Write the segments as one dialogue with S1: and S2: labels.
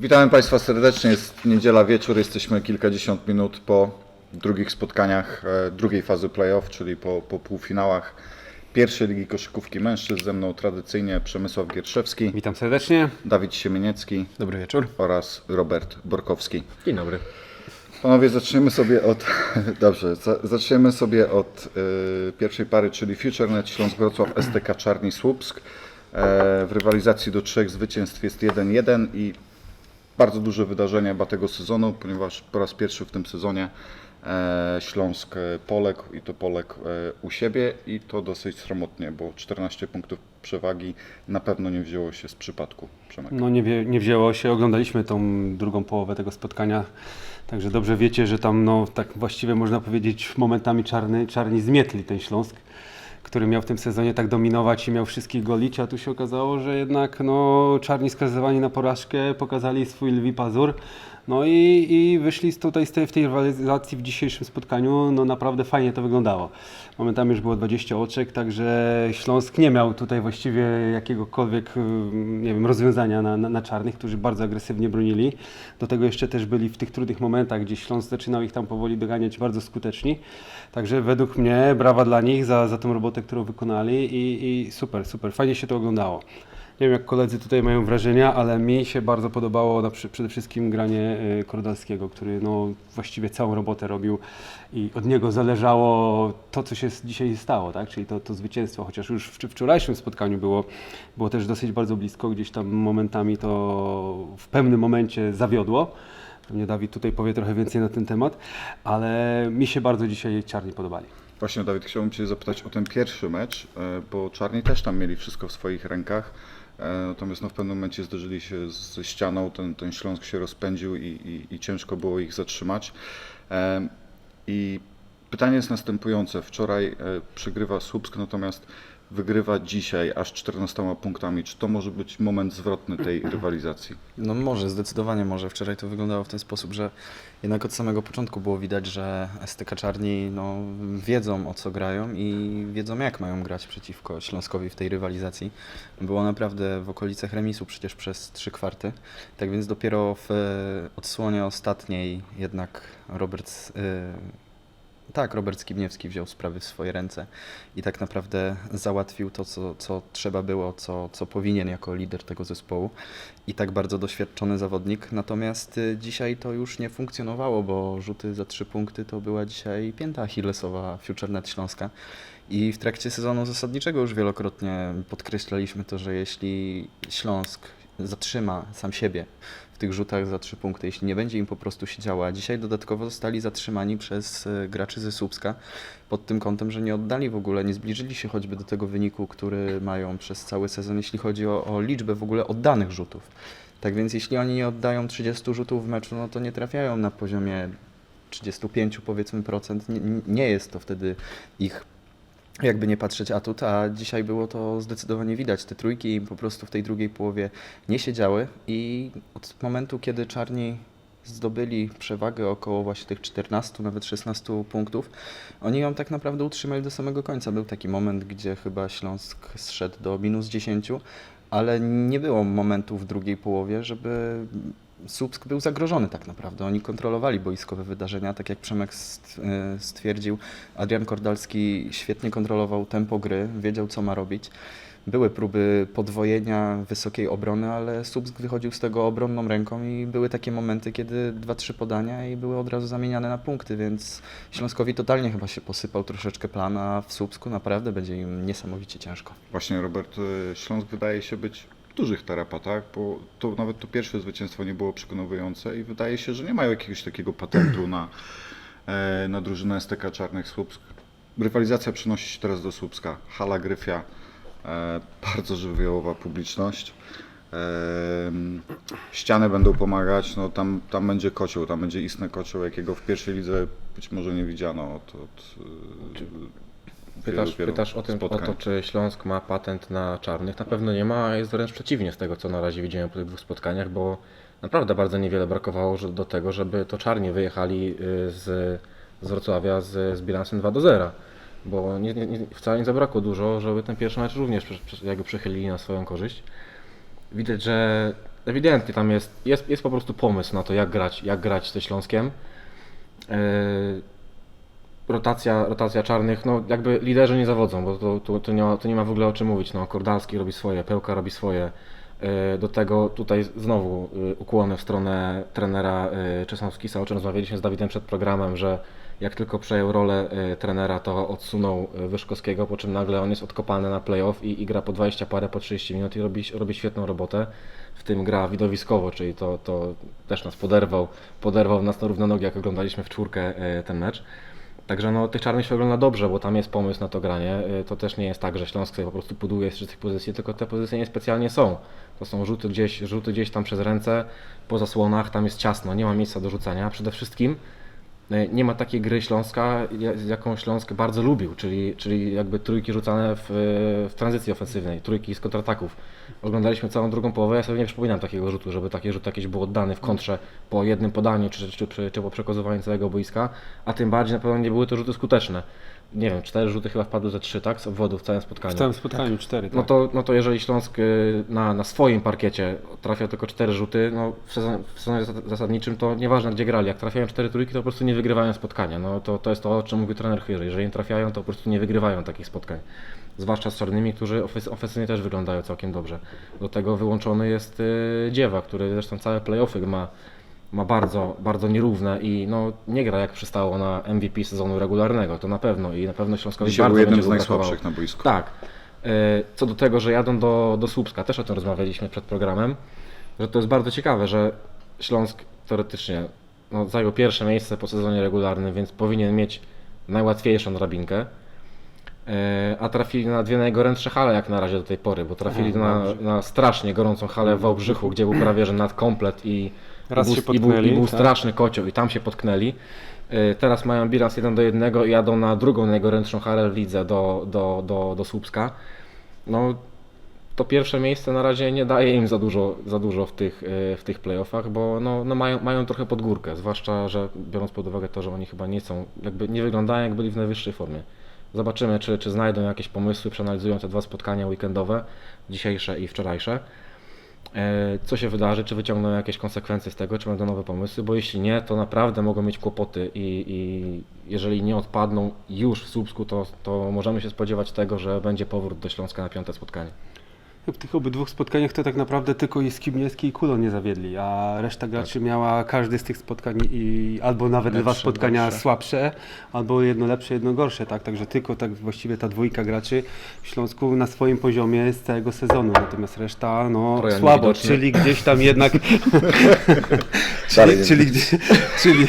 S1: Witamy Państwa serdecznie. Jest niedziela wieczór. Jesteśmy kilkadziesiąt minut po drugich spotkaniach e, drugiej fazy playoff, czyli po, po półfinałach pierwszej Ligi Koszykówki Mężczyzn. Ze mną tradycyjnie Przemysław Gierszewski,
S2: Witam serdecznie.
S1: Dawid Siemieniecki
S3: Dobry wieczór.
S1: oraz Robert Borkowski.
S2: Dzień dobry.
S1: Panowie, zaczniemy sobie od. Dobrze, za, zaczniemy sobie od y, pierwszej pary, czyli FutureNet Śląsk Wrocław STK Czarni Słupsk. E, w rywalizacji do trzech zwycięstw jest 1-1 i bardzo duże wydarzenie chyba tego sezonu, ponieważ po raz pierwszy w tym sezonie e, Śląsk e, poległ i to poległ e, u siebie i to dosyć sromotnie, bo 14 punktów przewagi na pewno nie wzięło się z przypadku. Przemek.
S2: No nie, nie wzięło się, oglądaliśmy tą drugą połowę tego spotkania, także dobrze wiecie, że tam no tak właściwie można powiedzieć momentami czarny, czarni zmietli ten Śląsk, który miał w tym sezonie tak dominować i miał wszystkich golić, a tu się okazało, że jednak no czarni skazywani na porażkę pokazali swój lwi pazur. No i, i wyszli tutaj z tej, w tej rywalizacji w dzisiejszym spotkaniu, no naprawdę fajnie to wyglądało. Momentami już było 20 oczek, także Śląsk nie miał tutaj właściwie jakiegokolwiek, ym, nie wiem, rozwiązania na, na, na czarnych, którzy bardzo agresywnie bronili. Do tego jeszcze też byli w tych trudnych momentach, gdzie Śląsk zaczynał ich tam powoli doganiać bardzo skuteczni. Także według mnie brawa dla nich za, za tą robotę, którą wykonali i, i super, super, fajnie się to oglądało. Nie wiem jak koledzy tutaj mają wrażenia, ale mi się bardzo podobało na, przede wszystkim granie y, Kordalskiego, który no, właściwie całą robotę robił i od niego zależało to, co się dzisiaj stało, tak? czyli to, to zwycięstwo, chociaż już w wczorajszym spotkaniu było, było też dosyć bardzo blisko, gdzieś tam momentami to w pewnym momencie zawiodło. Pewnie Dawid tutaj powie trochę więcej na ten temat, ale mi się bardzo dzisiaj czarni podobali.
S1: Właśnie Dawid, chciałbym Cię zapytać o ten pierwszy mecz, e, bo Czarni też tam mieli wszystko w swoich rękach. E, Natomiast no, w pewnym momencie zderzyli się ze ścianą, ten, ten Śląsk się rozpędził i, i, i ciężko było ich zatrzymać. E, I pytanie jest następujące. Wczoraj e, przegrywa Słupsk, natomiast wygrywa dzisiaj aż 14 punktami. Czy to może być moment zwrotny tej rywalizacji?
S3: No może, zdecydowanie może. Wczoraj to wyglądało w ten sposób, że jednak od samego początku było widać, że STK Czarni no, wiedzą o co grają i wiedzą jak mają grać przeciwko Śląskowi w tej rywalizacji. Było naprawdę w okolicach remisu przecież przez trzy kwarty. Tak więc dopiero w e, odsłonie ostatniej jednak Robert... e, Tak, Robert Skibniewski wziął sprawy w swoje ręce i tak naprawdę załatwił to, co, co trzeba było, co, co powinien jako lider tego zespołu i tak bardzo doświadczony zawodnik. Natomiast y, dzisiaj to już nie funkcjonowało, bo rzuty za trzy punkty to była dzisiaj pięta Achillesowa FutureNet Śląska. I w trakcie sezonu zasadniczego już wielokrotnie podkreślaliśmy to, że jeśli Śląsk zatrzyma sam siebie w tych rzutach za trzy punkty, jeśli nie będzie im po prostu się działo, a dzisiaj dodatkowo zostali zatrzymani przez e, graczy ze Słupska pod tym kątem, że nie oddali w ogóle, nie zbliżyli się choćby do tego wyniku, który mają przez cały sezon, jeśli chodzi o, o liczbę w ogóle oddanych rzutów. Tak więc jeśli oni nie oddają 30 rzutów w meczu, no to nie trafiają na poziomie 35 powiedzmy procent. Nie, nie jest to wtedy ich jakby nie patrzeć atut, a dzisiaj było to zdecydowanie widać. Te trójki po prostu w tej drugiej połowie nie siedziały i od momentu, kiedy czarni zdobyli przewagę około właśnie tych 14, nawet 16 punktów, oni ją tak naprawdę utrzymali do samego końca. Był taki moment, gdzie chyba Śląsk zszedł do minus 10, ale nie było momentu w drugiej połowie, żeby Słupsk był zagrożony tak naprawdę. Oni kontrolowali boiskowe wydarzenia, tak jak Przemek e, stwierdził. Adrian Kordalski świetnie kontrolował tempo gry, wiedział co ma robić. Były próby podwojenia wysokiej obrony, ale Słupsk wychodził z tego obronną ręką i były takie momenty, kiedy dwa, trzy podania i były od razu zamieniane na punkty, więc Śląskowi totalnie chyba się posypał troszeczkę plan, a w Słupsku naprawdę będzie im niesamowicie ciężko.
S1: Właśnie Robert, e, Śląsk wydaje się być dużych tarapatach, bo to nawet to pierwsze zwycięstwo nie było przekonujące i wydaje się, że nie mają jakiegoś takiego patentu na, e, na drużynę STK Czarnych Słupsk. Rywalizacja przenosi się teraz do Słupska. Hala Gryfia, e, bardzo żywiołowa publiczność. E, ściany będą pomagać, no tam, tam będzie kocioł, tam będzie istny kocioł, jakiego w pierwszej lidze być może nie widziano od, od
S4: Pytasz, pytasz o, tym, o to, czy Śląsk ma patent na czarnych. Na pewno nie ma, a jest wręcz przeciwnie z tego, co na razie widziałem po tych dwóch spotkaniach, bo naprawdę bardzo niewiele brakowało do tego, żeby to czarni wyjechali y, z, z Wrocławia z, z bilansem 2 do 0. Bo nie, nie, wcale nie zabrakło dużo, żeby ten pierwszy mecz również jakby przechylili na swoją korzyść. Widać, że ewidentnie tam jest, jest, jest po prostu pomysł na to, jak grać, jak grać ze Śląskiem. Yy, rotacja, rotacja czarnych, no jakby liderzy nie zawodzą, bo to, to, to, nie, ma, to nie ma w ogóle o czym mówić. No, Kordalski robi swoje, Pełka robi swoje. Yy, Do tego tutaj znowu yy, ukłony w stronę trenera yy, Czesowskisa, o czym rozmawialiśmy z Dawidem przed programem, że jak tylko przejął rolę trenera, to odsunął Wyszkowskiego, po czym nagle on jest odkopany na playoff i, i gra po 20 parę, po 30 minut i robi, robi świetną robotę. W tym gra widowiskowo, czyli to, to też nas poderwał, poderwał nas na równe nogi, jak oglądaliśmy w czwórkę ten mecz. Także no, tych czarnych się wygląda dobrze, bo tam jest pomysł na to granie. Y, To też nie jest tak, że Śląsk sobie po prostu buduje z tych pozycji, tylko te pozycje niespecjalnie są. To są rzuty gdzieś, rzuty gdzieś tam przez ręce, po zasłonach, tam jest ciasno, nie ma miejsca do rzucania. Przede wszystkim nie ma takiej gry Śląska, ja- jaką Śląsk bardzo lubił, czyli, czyli jakby trójki rzucane w, w tranzycji ofensywnej, trójki z kontrataków. Oglądaliśmy całą drugą połowę, ja sobie nie przypominam takiego rzutu, żeby taki rzut jakiś był oddany w kontrze po jednym podaniu, czy, czy, czy, czy po przekozowaniu całego boiska, a tym bardziej na pewno nie były to rzuty skuteczne. Nie wiem, cztery rzuty chyba wpadły ze trzy, tak, z obwodu w całym spotkaniu.
S2: W całym spotkaniu cztery.
S4: No
S2: tak.
S4: to, no to jeżeli Śląsk y, na, na swoim parkiecie trafia tylko cztery rzuty, no w sezonie, w sezonie zasad- zasadniczym to nieważne gdzie grali, jak trafiają cztery trójki, to po prostu nie wygrywają spotkania. No to, to jest to, o czym mówił trener Chyry. Jeżeli nie trafiają, to po prostu nie wygrywają takich spotkań. Zwłaszcza z czarnymi, którzy ofens- ofensywnie też wyglądają całkiem dobrze. Do tego wyłączony jest y, Dziewa, który zresztą całe playoffy ma, ma bardzo, bardzo nierówne i no, nie gra jak przystało na MVP sezonu regularnego, to na pewno i na pewno Śląskowi
S1: Dzisiaj
S4: bardzo
S1: był jednym z najsłabszych na boisku.
S4: Tak. E, Co do tego, że jadą do, do Słupska, też o tym rozmawialiśmy przed programem, że to jest bardzo ciekawe, że Śląsk teoretycznie no, zajął pierwsze miejsce po sezonie regularnym, więc powinien mieć najłatwiejszą drabinkę. E, A trafili na dwie najgorętsze hale jak na razie do tej pory, bo trafili
S2: Aha,
S4: na, na strasznie gorącą halę w Wałbrzychu, gdzie był prawie że nadkomplet i,
S2: Raz
S4: i,
S2: się
S4: był, i, był, i
S2: potknęli,
S4: był
S2: tak.
S4: straszny kocioł i tam się potknęli. E, Teraz mają bilans 1 do 1 i jadą na drugą najgorętszą halę w lidze do, do, do, do Słupska. No, to pierwsze miejsce na razie nie daje im za dużo, za dużo w, tych, e, w tych playoffach, bo no, no mają, mają trochę pod górkę, zwłaszcza, że biorąc pod uwagę to, że oni chyba nie są, jakby nie wyglądają jak byli w najwyższej formie. Zobaczymy, czy, czy znajdą jakieś pomysły, przeanalizują te dwa spotkania weekendowe, dzisiejsze i wczorajsze. E, Co się wydarzy, czy wyciągną jakieś konsekwencje z tego, czy będą nowe pomysły, bo jeśli nie, to naprawdę mogą mieć kłopoty i, i jeżeli nie odpadną już w Słupsku, to, to możemy się spodziewać tego, że będzie powrót do Śląska na piąte spotkanie.
S2: W tych obydwu spotkaniach to tak naprawdę tylko i Skibniewski i Kulon nie zawiedli, a reszta graczy miała każdy z tych spotkań i albo nawet dwa
S1: Lepsze,
S2: spotkania
S1: gorsze.
S2: słabsze, albo jedno lepsze, jedno gorsze, tak? Także tylko tak właściwie ta dwójka graczy w Śląsku na swoim poziomie z całego sezonu, natomiast reszta no
S4: Trojan
S2: słabo, czyli gdzieś tam jednak czyli, czyli, czyli,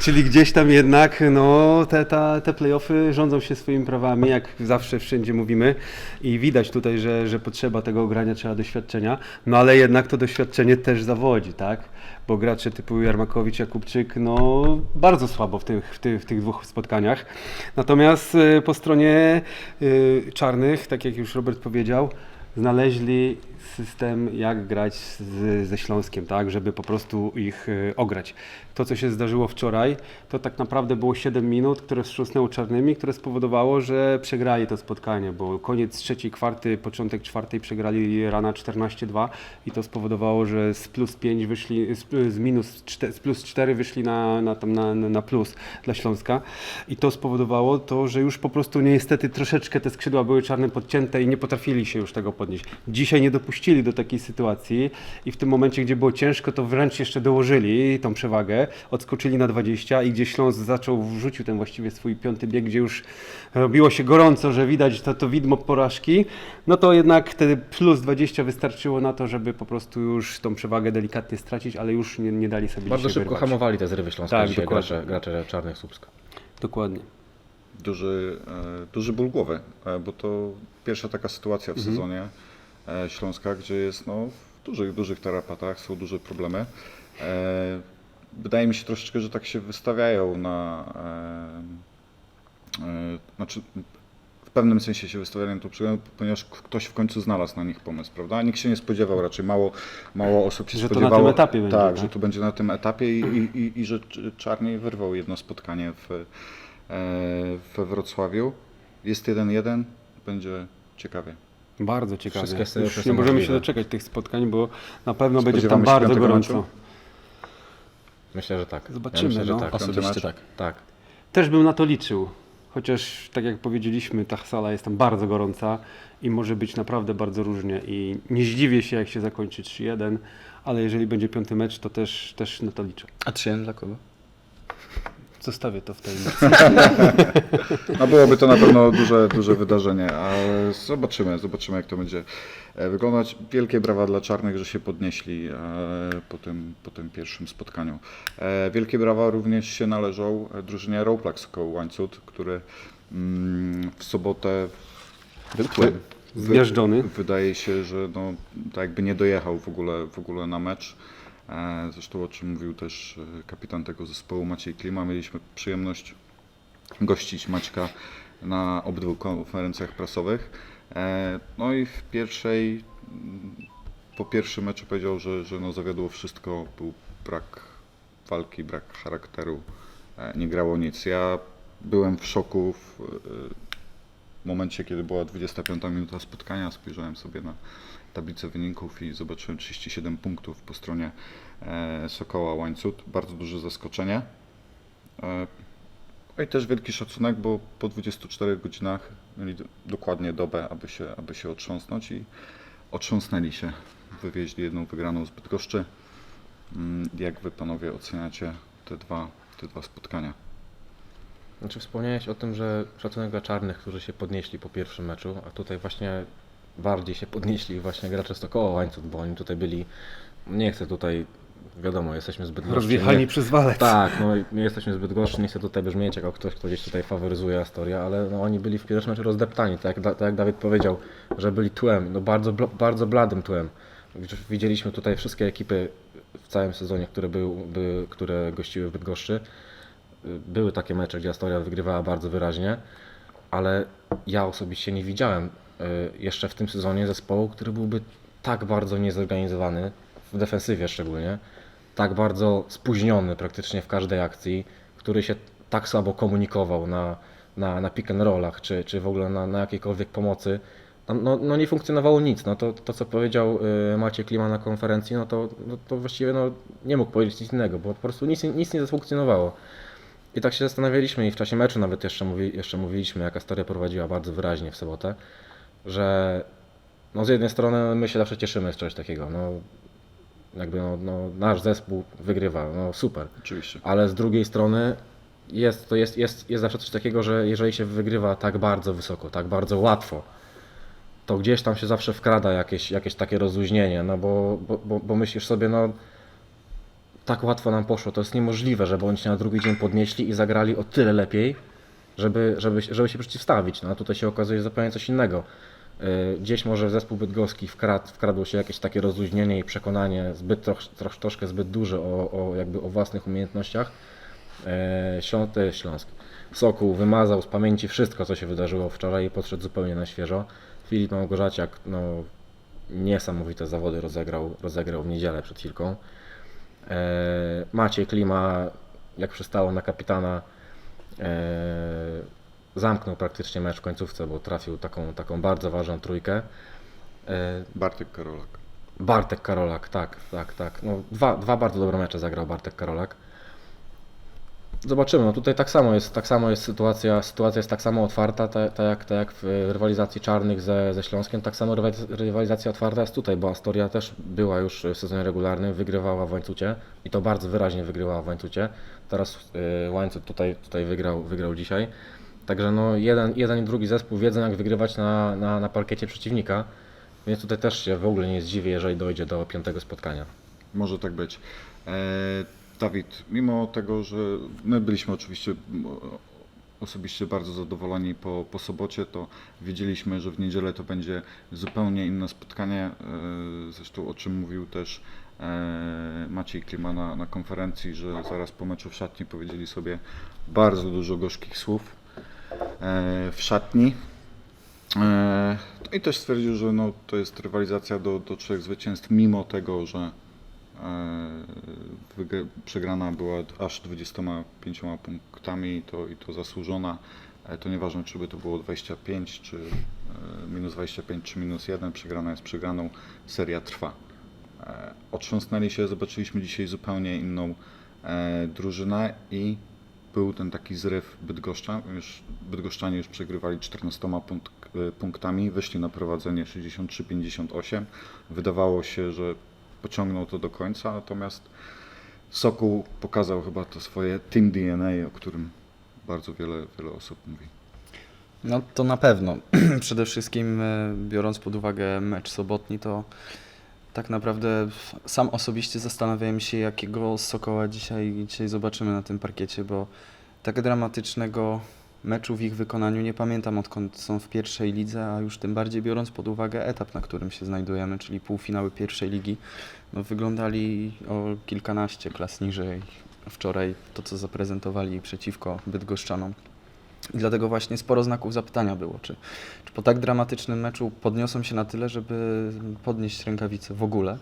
S2: czyli gdzieś tam jednak no, te, ta, te playoffy rządzą się swoimi prawami, jak zawsze wszędzie mówimy. I widać tutaj, że, że potrzeba tego grania, trzeba doświadczenia, no ale jednak to doświadczenie też zawodzi, tak? Bo gracze typu Jarmakowicz, Jakubczyk, no bardzo słabo w tych, w tych, w tych dwóch spotkaniach. Natomiast y, po stronie y, czarnych, tak jak już Robert powiedział, znaleźli system, jak grać z, ze Śląskiem, tak, żeby po prostu ich y, ograć. To, co się zdarzyło wczoraj, to tak naprawdę było 7 minut, które wstrząsnęło czarnymi, które spowodowało, że przegrali to spotkanie, bo koniec trzeciej kwarty, początek czwartej przegrali rana 14-2 i to spowodowało, że z plus 5 wyszli, z, minus 4, z plus 4 wyszli na, na, tam na, na plus dla Śląska i to spowodowało to, że już po prostu niestety troszeczkę te skrzydła były czarne podcięte i nie potrafili się już tego podnieść. Dzisiaj nie dopuścili do takiej sytuacji i w tym momencie, gdzie było ciężko, to wręcz jeszcze dołożyli tą przewagę, odskoczyli na 20 i gdzie Śląsk zaczął, wrzucił ten właściwie swój piąty bieg, gdzie już robiło się gorąco, że widać to, to widmo porażki, no to jednak wtedy plus 20 wystarczyło na to, żeby po prostu już tą przewagę delikatnie stracić, ale już nie, nie dali sobie
S4: Bardzo szybko
S2: wyrwać.
S4: hamowali te zrywy Śląska
S2: Tak,
S4: dzisiaj gracze, gracze czarnych Słupska.
S2: Dokładnie.
S1: duży, e, duży ból głowy, e, bo to pierwsza taka sytuacja w
S2: Mhm.
S1: sezonie Śląska, gdzie jest no, w dużych, dużych tarapatach, są duże problemy. E, Wydaje mi się troszeczkę, że tak się wystawiają na. e, e, Znaczy, w pewnym sensie się wystawiają to, przygodę, ponieważ ktoś w końcu znalazł na nich pomysł, prawda? Nikt się nie spodziewał, raczej mało, mało osób się
S2: Że to na
S1: spodziewało.
S2: tym etapie będzie,
S1: Tak,
S2: tak?
S1: że to będzie na tym etapie i, i, i, i że Cz- Czarny wyrwał jedno spotkanie w, e, we Wrocławiu. Jest 1-1, będzie ciekawie.
S2: Bardzo ciekawie.
S4: Wszystkie
S2: Już nie możemy się
S4: możliwe.
S2: doczekać tych spotkań, bo na pewno będzie tam
S1: Spodziewamy się
S2: bardzo
S1: piątego
S2: gorąco.
S1: meczu?
S4: Myślę, że tak.
S2: Zobaczymy,
S4: Ja myślę, że
S2: no.
S4: tak.
S3: Osobiście tak.
S4: Tak.
S2: Też bym na to liczył. Chociaż, tak jak powiedzieliśmy, ta sala jest tam bardzo gorąca i może być naprawdę bardzo różnie. I nie zdziwię się, jak się zakończy 3-1, ale jeżeli będzie piąty mecz, to też, też na to liczę.
S3: A 3 dla kogo?
S2: Zostawię to w tej
S1: No byłoby to na pewno duże, duże wydarzenie, ale zobaczymy, zobaczymy jak to będzie e, wyglądać. Wielkie brawa dla czarnych, że się podnieśli e, po tym, po tym pierwszym spotkaniu. E, Wielkie brawa również się należą drużynie Roleplax koło Łańcut, który mm, w sobotę
S3: Był
S1: wy-
S3: tłem.
S2: Zmiażdżony.
S1: Wydaje się, że no, tak jakby nie dojechał w ogóle, w ogóle na mecz. E, Zresztą o czym mówił też e, kapitan tego zespołu Maciej Klima. Mieliśmy przyjemność gościć Maćka na obydwu konferencjach prasowych. E, No i w pierwszej, po pierwszym meczu powiedział, że, że no zawiodło wszystko, był brak walki, brak charakteru, nie grało nic. Ja byłem w szoku w momencie, kiedy była 25 minuta spotkania, spojrzałem sobie na tablicę wyników i zobaczyłem 37 punktów po stronie e, Sokoła Łańcut. Bardzo duże zaskoczenie. E, no i też wielki szacunek, bo po 24 godzinach mieli do- dokładnie dobę, aby się, aby się otrząsnąć i otrząsnęli się. Wywieźli jedną wygraną z Bydgoszczy. Mm, Jak wy panowie oceniacie te dwa, te dwa spotkania?
S4: Znaczy wspomniałeś o tym, że szacunek dla czarnych, którzy się podnieśli po pierwszym meczu, a tutaj właśnie bardziej się podnieśli właśnie gracze Stokoła Łańcut, bo oni tutaj byli, nie chcę tutaj, wiadomo, jesteśmy zbyt
S2: Rozjechani
S4: nie,
S2: przez walec.
S4: Tak, no my jesteśmy zbyt gorszy, nie chcę tutaj brzmieć jako ktoś, kto gdzieś tutaj faworyzuje Astoria, ale no, oni byli w pierwszym meczu rozdeptani, tak jak, tak jak Dawid powiedział, że byli tłem, no bardzo, bardzo bladym tłem. Widzieliśmy tutaj wszystkie ekipy w całym sezonie, które, był, były, które gościły w Bydgoszczy. Były takie mecze, gdzie Astoria wygrywała bardzo wyraźnie, ale ja osobiście nie widziałem jeszcze w tym sezonie zespołu, który byłby tak bardzo niezorganizowany, w defensywie szczególnie, tak bardzo spóźniony praktycznie w każdej akcji, który się tak słabo komunikował na, na, na pick and rollach, czy, czy w ogóle na, na jakiejkolwiek pomocy. No, no, nie funkcjonowało nic. No to, to co powiedział y, Maciej Klima na konferencji, no to, no to właściwie no, nie mógł powiedzieć nic innego, bo po prostu nic, nic nie zafunkcjonowało. I tak się zastanawialiśmy i w czasie meczu nawet jeszcze, mówi, jeszcze mówiliśmy, jak Astoria prowadziła bardzo wyraźnie w sobotę, że no z jednej strony my się zawsze cieszymy z czegoś takiego. No, jakby no, no, nasz zespół wygrywa, no super.
S1: Oczywiście.
S4: Ale z drugiej strony jest, to jest, jest, jest zawsze coś takiego, że jeżeli się wygrywa tak bardzo wysoko, tak bardzo łatwo, to gdzieś tam się zawsze wkrada jakieś, jakieś takie rozluźnienie, no bo, bo, bo, myślisz sobie, no tak łatwo nam poszło, to jest niemożliwe, żeby oni się na drugi dzień podnieśli i zagrali o tyle lepiej, żeby, żeby, żeby się przeciwstawić. No a tutaj się okazuje zupełnie coś innego. Yy, Gdzieś może w zespół bydgoski wkradł, wkradło się jakieś takie rozluźnienie i przekonanie zbyt troch, troch, troszkę zbyt duże o, o, jakby o własnych umiejętnościach. Yy, Śląsk, Śląsk. Sokół wymazał z pamięci wszystko, co się wydarzyło wczoraj i podszedł zupełnie na świeżo. Filip Małgorzaciak, no, niesamowite zawody rozegrał, rozegrał w niedzielę przed chwilką. E, Maciej Klima, jak przystało na kapitana, zamknął praktycznie mecz w końcówce, bo trafił taką, taką bardzo ważną trójkę. E,
S1: Bartek Karolak.
S4: Bartek Karolak, tak, tak, tak. No, dwa, dwa bardzo dobre mecze zagrał Bartek Karolak. Zobaczymy, no tutaj tak samo jest, tak samo jest sytuacja, sytuacja jest tak samo otwarta, tak, tak, jak, tak jak w rywalizacji czarnych ze, ze Śląskiem, tak samo rywaliz- rywalizacja otwarta jest tutaj, bo Astoria też była już w sezonie regularnym, wygrywała w łańcucie i to bardzo wyraźnie wygrywała w łańcucie. Teraz y, łańcuch tutaj, tutaj wygrał, wygrał dzisiaj. Także no jeden, jeden i drugi zespół wiedzą jak wygrywać na, na, na parkiecie przeciwnika, więc tutaj też się w ogóle nie zdziwię, jeżeli dojdzie do piątego spotkania.
S1: Może tak być. E, Dawid, mimo tego, że my byliśmy oczywiście osobiście bardzo zadowoleni po, po sobocie, to wiedzieliśmy, że w niedzielę to będzie zupełnie inne spotkanie. E, zresztą o czym mówił też e, Maciej Klima na, na konferencji, że zaraz po meczu w szatni powiedzieli sobie bardzo dużo gorzkich słów w szatni. E, no I też stwierdził, że no, to jest rywalizacja do, do trzech zwycięstw, mimo tego, że e, przegrana była aż 25 punktami i to, i to zasłużona. E, To nieważne, czy by to było 25, czy e, minus 25, czy minus 1, przegrana jest przegraną, seria trwa. E, Otrząsnęli się, zobaczyliśmy dzisiaj zupełnie inną e, drużynę i był ten taki zryw Bydgoszcza. Już, Bydgoszczanie już przegrywali 14 punk- e, punktami, wyszli na prowadzenie 63-58. Wydawało się, że pociągną to do końca, natomiast Sokół pokazał chyba to swoje team DNA, o którym bardzo wiele, wiele osób mówi.
S3: No to na pewno. Przede wszystkim e, biorąc pod uwagę mecz sobotni, to tak naprawdę sam osobiście zastanawiałem się, jakiego Sokoła dzisiaj, dzisiaj zobaczymy na tym parkiecie, bo tak dramatycznego meczu w ich wykonaniu nie pamiętam odkąd są w pierwszej lidze, a już tym bardziej biorąc pod uwagę etap, na którym się znajdujemy, czyli półfinały pierwszej ligi, no wyglądali o kilkanaście klas niżej wczoraj to, co zaprezentowali przeciwko Bydgoszczanom. I dlatego właśnie sporo znaków zapytania było, czy, czy po tak dramatycznym meczu podniosą się na tyle, żeby podnieść rękawice w ogóle.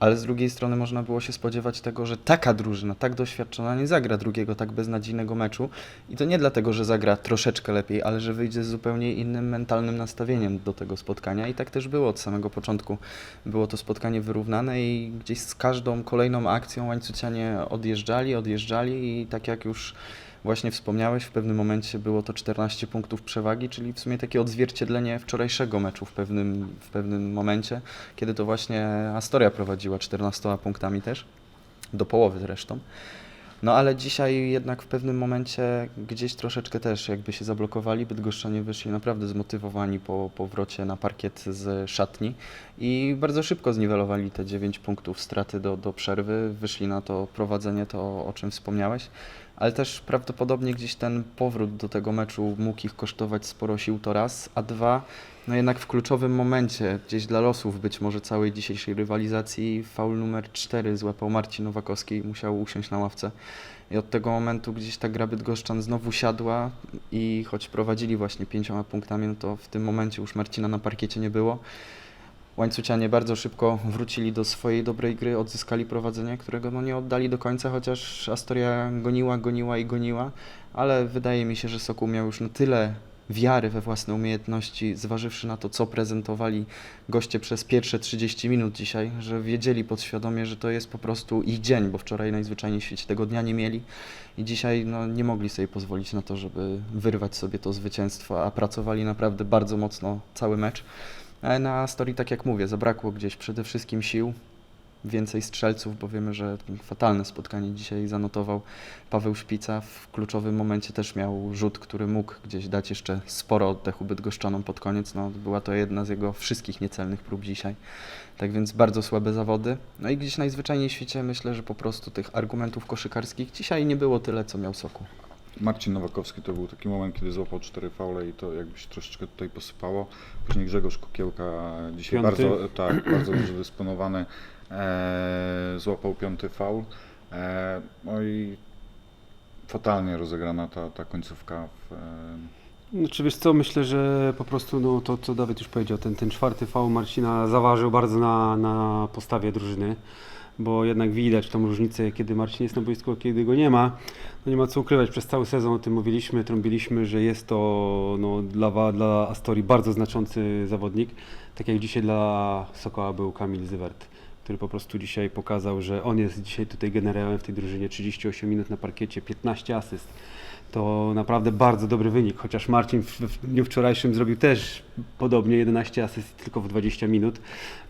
S3: Ale z drugiej strony można było się spodziewać tego, że taka drużyna, tak doświadczona, nie zagra drugiego tak beznadziejnego meczu. I to nie dlatego, że zagra troszeczkę lepiej, ale że wyjdzie z zupełnie innym mentalnym nastawieniem do tego spotkania. I tak też było od samego początku. Było to spotkanie wyrównane i gdzieś z każdą kolejną akcją łańcucianie odjeżdżali, odjeżdżali i tak jak już Właśnie wspomniałeś, w pewnym momencie było to 14 punktów przewagi, czyli w sumie takie odzwierciedlenie wczorajszego meczu w pewnym, w pewnym momencie, kiedy to właśnie Astoria prowadziła 14 punktami też, do połowy zresztą. No ale dzisiaj jednak w pewnym momencie gdzieś troszeczkę też jakby się zablokowali, Bydgoszczanie wyszli naprawdę zmotywowani po powrocie na parkiet z szatni i bardzo szybko zniwelowali te 9 punktów straty do, do przerwy, wyszli na to prowadzenie, to o czym wspomniałeś ale też prawdopodobnie gdzieś ten powrót do tego meczu mógł ich kosztować sporo sił to raz, a dwa, no jednak w kluczowym momencie, gdzieś dla losów być może całej dzisiejszej rywalizacji, faul numer 4 złapał Marcin Nowakowski i musiał usiąść na ławce. I od tego momentu gdzieś ta gra Bydgoszczan znowu siadła i choć prowadzili właśnie pięcioma punktami, no to w tym momencie już Marcina na parkiecie nie było. Łańcucianie bardzo szybko wrócili do swojej dobrej gry, odzyskali prowadzenie, którego no nie oddali do końca, chociaż Astoria goniła, goniła i goniła, ale wydaje mi się, że Sokół miał już na tyle wiary we własne umiejętności, zważywszy na to, co prezentowali goście przez pierwsze 30 minut dzisiaj, że wiedzieli podświadomie, że to jest po prostu ich dzień, bo wczoraj najzwyczajniej w świecie tego dnia nie mieli i dzisiaj no, nie mogli sobie pozwolić na to, żeby wyrwać sobie to zwycięstwo, a pracowali naprawdę bardzo mocno cały mecz. Na story, tak jak mówię, zabrakło gdzieś przede wszystkim sił, więcej strzelców, bo wiemy, że fatalne spotkanie dzisiaj zanotował Paweł Szpica. W kluczowym momencie też miał rzut, który mógł gdzieś dać jeszcze sporo oddechu Bydgoszczanom pod koniec. No, była to jedna z jego wszystkich niecelnych prób dzisiaj. Tak więc bardzo słabe zawody. No i gdzieś najzwyczajniej w świecie myślę, że po prostu tych argumentów koszykarskich dzisiaj nie było tyle, co miał Soku.
S1: Marcin Nowakowski to był taki moment, kiedy złapał cztery faule i to jakby się troszeczkę tutaj posypało. Później Grzegorz Kukiełka dzisiaj
S2: Piąty.
S1: bardzo, tak, bardzo dobrze dysponowany, e, złapał piąty faul. E, no i fatalnie rozegrana ta, ta końcówka. W, e,
S2: Znaczy wiesz co, myślę, że po prostu no, to, co Dawid już powiedział, ten, ten czwarty faul Marcina zaważył bardzo na, na postawie drużyny, bo jednak widać tą różnicę, kiedy Marcin jest na boisku, a kiedy go nie ma. No nie ma co ukrywać, przez cały sezon o tym mówiliśmy, trąbiliśmy, że jest to no, dla, dla Astorii bardzo znaczący zawodnik, tak jak dzisiaj dla Sokoła był Kamil Zywert który po prostu dzisiaj pokazał, że on jest dzisiaj tutaj generałem w tej drużynie, 38 minut na parkiecie, 15 asyst. To naprawdę bardzo dobry wynik, chociaż Marcin w, w dniu wczorajszym zrobił też podobnie 11 asyst tylko w 20 minut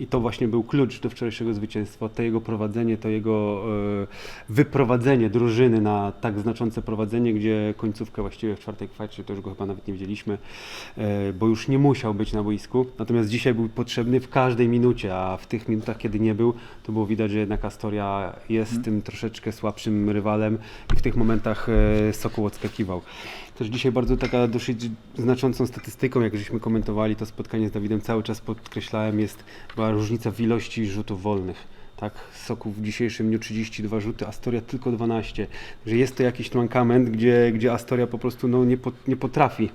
S2: i to właśnie był klucz do wczorajszego zwycięstwa. To jego prowadzenie, to jego e, wyprowadzenie drużyny na tak znaczące prowadzenie, gdzie końcówkę właściwie w czwartej kwarcie to już go chyba nawet nie widzieliśmy, e, bo już nie musiał być na boisku. Natomiast dzisiaj był potrzebny w każdej minucie, a w tych minutach, kiedy nie był, to było widać, że jednak Astoria jest tym troszeczkę słabszym rywalem i w tych momentach e, Sokół odskakiwał. Też dzisiaj bardzo taka dosyć znaczącą statystyką, jak żeśmy komentowali to spotkanie z Dawidem, cały czas podkreślałem, jest była różnica w ilości rzutów wolnych. Tak, Sokół w dzisiejszym dniu 32 rzuty, Astoria tylko 12. Że jest to jakiś mankament, gdzie, gdzie Astoria po prostu no, nie, po, nie potrafi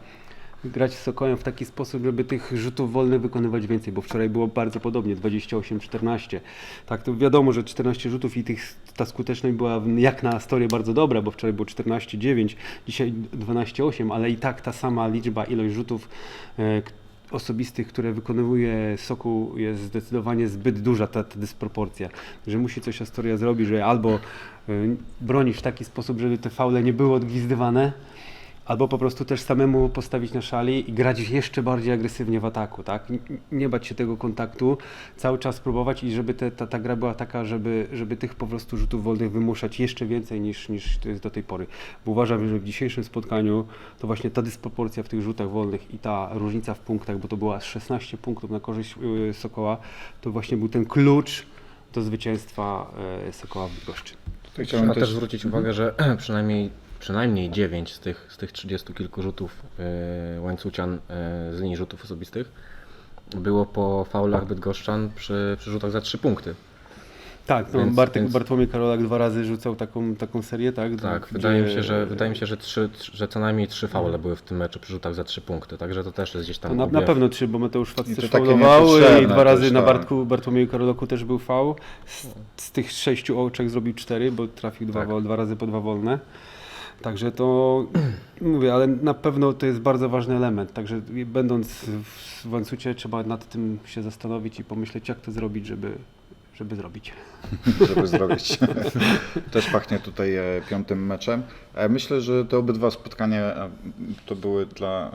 S2: grać z Sokołem w taki sposób, żeby tych rzutów wolnych wykonywać więcej, bo wczoraj było bardzo podobnie, 28-14. Tak, to wiadomo, że 14 rzutów i tych, ta skuteczność była jak na Astorię bardzo dobra, bo wczoraj było 14-9, dzisiaj 12-8, ale i tak ta sama liczba, ilość rzutów e, osobistych, które wykonuje Sokół jest zdecydowanie zbyt duża ta, ta dysproporcja, że musi coś Astoria zrobić, że albo y, bronić w taki sposób, żeby te faule nie były odgwizdywane, albo po prostu też samemu postawić na szali i grać jeszcze bardziej agresywnie w ataku, tak? Nie bać się tego kontaktu, cały czas próbować i żeby te, ta, ta gra była taka, żeby, żeby tych po prostu rzutów wolnych wymuszać jeszcze więcej niż, niż to jest do tej pory. Bo uważam, że w dzisiejszym spotkaniu to właśnie ta dysproporcja w tych rzutach wolnych i ta różnica w punktach, bo to była aż 16 punktów na korzyść yy, Sokoła, to właśnie był ten klucz do zwycięstwa yy, Sokoła w Bydgoszczy.
S4: Trzeba
S1: chciałem
S4: też
S1: też
S4: zwrócić uwagę, że przynajmniej, przynajmniej 9 z tych, z tych 30 kilku rzutów yy, łańcucian yy, z linii rzutów osobistych było po faulach Bydgoszczan przy, przy rzutach za 3 punkty.
S2: Tak, no,
S4: Więc-
S2: Bartek,
S4: więc-
S2: Bartłomiej Karolak dwa razy rzucał taką, taką serię, tak?
S4: Tak,
S2: Gdzie-
S4: wydaje mi się, że, wydaje mi się że, trzy, trzy- że co najmniej 3 faule były w tym meczu przy rzutach za 3 punkty, także to też jest gdzieś tam
S2: na, na pewno trzy, bo Mateusz Fac też faulował i dwa razy na
S1: tak.
S2: Bartku, Bartłomieju Karolaku też był faul. Z, z tych sześciu oczek zrobił cztery, bo trafił dwa,
S4: Tak.
S2: dwa razy po dwa wolne. Także to mówię, ale na pewno to jest bardzo ważny element. Także będąc w Wancucie trzeba nad tym się zastanowić i pomyśleć, jak to zrobić, żeby, żeby zrobić.
S1: żeby zrobić. Też pachnie tutaj e, piątym meczem. E, Myślę, że te obydwa spotkania e, to były dla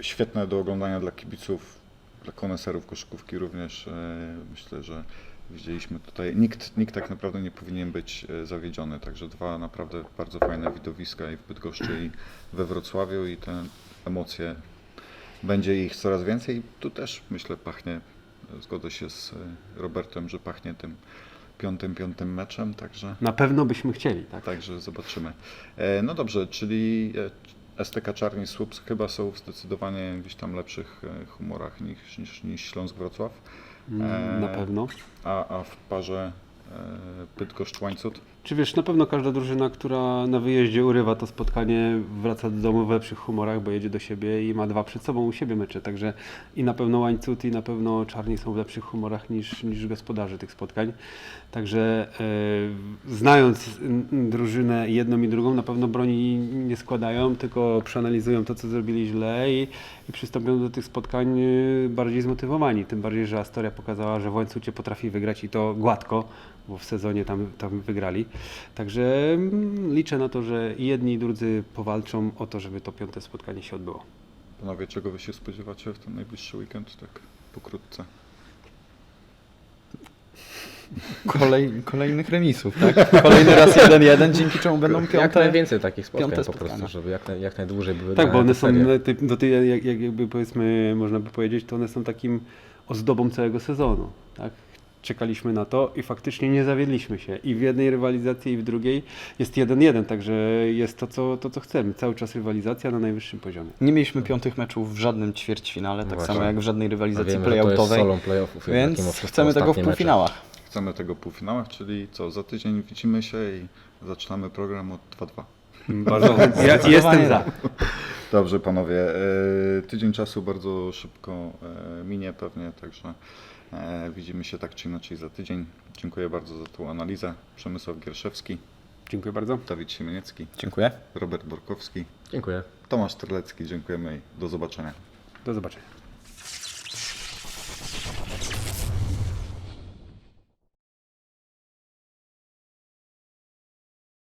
S1: świetne do oglądania dla kibiców, dla koneserów koszykówki również. Myślę, że widzieliśmy tutaj, nikt, nikt tak naprawdę nie powinien być e, zawiedziony, także dwa naprawdę bardzo fajne widowiska i w Bydgoszczy i we Wrocławiu i te emocje będzie ich coraz więcej. Tu też myślę pachnie, zgodzę się z e, Robertem, że pachnie tym piątym, piątym meczem, także,
S2: Na pewno byśmy chcieli, tak?
S1: także zobaczymy. E, No dobrze, czyli e, STK Czarni Słupsk chyba są w zdecydowanie gdzieś tam lepszych e, humorach niż, niż, niż Śląsk Wrocław,
S2: Na
S1: Eee,
S2: pewno.
S1: a, a w parze e, Bydgoszcz Łańcut
S2: Czy wiesz, na pewno każda drużyna, która na wyjeździe urywa to spotkanie, wraca do domu w lepszych humorach, bo jedzie do siebie i ma dwa przed sobą u siebie mecze. Także i na pewno Łańcut i na pewno Czarni są w lepszych humorach niż, niż gospodarze tych spotkań. Także e, znając drużynę jedną i drugą, na pewno broni nie składają, tylko przeanalizują to, co zrobili źle i, i przystąpią do tych spotkań e, bardziej zmotywowani. Tym bardziej, że Astoria pokazała, że w Łańcucie potrafi wygrać i to gładko, bo w sezonie tam, tam wygrali. Także mm, liczę na to, że i jedni i drudzy powalczą o to, żeby to piąte spotkanie się odbyło.
S1: Panowie, czego wy się spodziewacie w ten najbliższy weekend, tak pokrótce?
S3: Kolej, kolejnych remisów, tak? Kolejny raz 1-1, dzięki czemu będą
S4: Jak
S3: piąte.
S4: najwięcej takich spotkań po prostu, żeby jak, naj, jak najdłużej były
S2: Tak, bo one są, do tej, jak, jak jakby powiedzmy, można by powiedzieć, to one są takim ozdobą całego sezonu. Tak? Czekaliśmy na to i faktycznie nie zawiedliśmy się. I w jednej rywalizacji, i w drugiej jest 1-1, także jest to co, to, co chcemy. Cały czas rywalizacja na najwyższym poziomie.
S3: Nie mieliśmy piątych meczów w żadnym ćwierćfinale, tak
S4: Właśnie.
S3: samo jak w żadnej rywalizacji
S4: wiemy, to jest
S3: playoutowej.
S4: solą playoffów. jednak mimo
S3: Więc chcemy tego w
S4: ostatnie mecze.
S3: półfinałach.
S1: Chcemy tego w półfinałach, czyli co, za tydzień widzimy się i zaczynamy program od 2-2.
S2: Bardzo, ja jestem za.
S1: Dobrze, panowie. e, Tydzień czasu bardzo szybko e, minie pewnie, także widzimy się tak czy inaczej za tydzień. Dziękuję bardzo za tą analizę. Przemysław Gierszewski,
S2: Dziękuję bardzo.
S1: Dawid Siemieniecki,
S3: Dziękuję.
S1: Robert Borkowski,
S4: Dziękuję.
S1: Tomasz Terlecki. Dziękujemy i do zobaczenia.
S2: Do zobaczenia.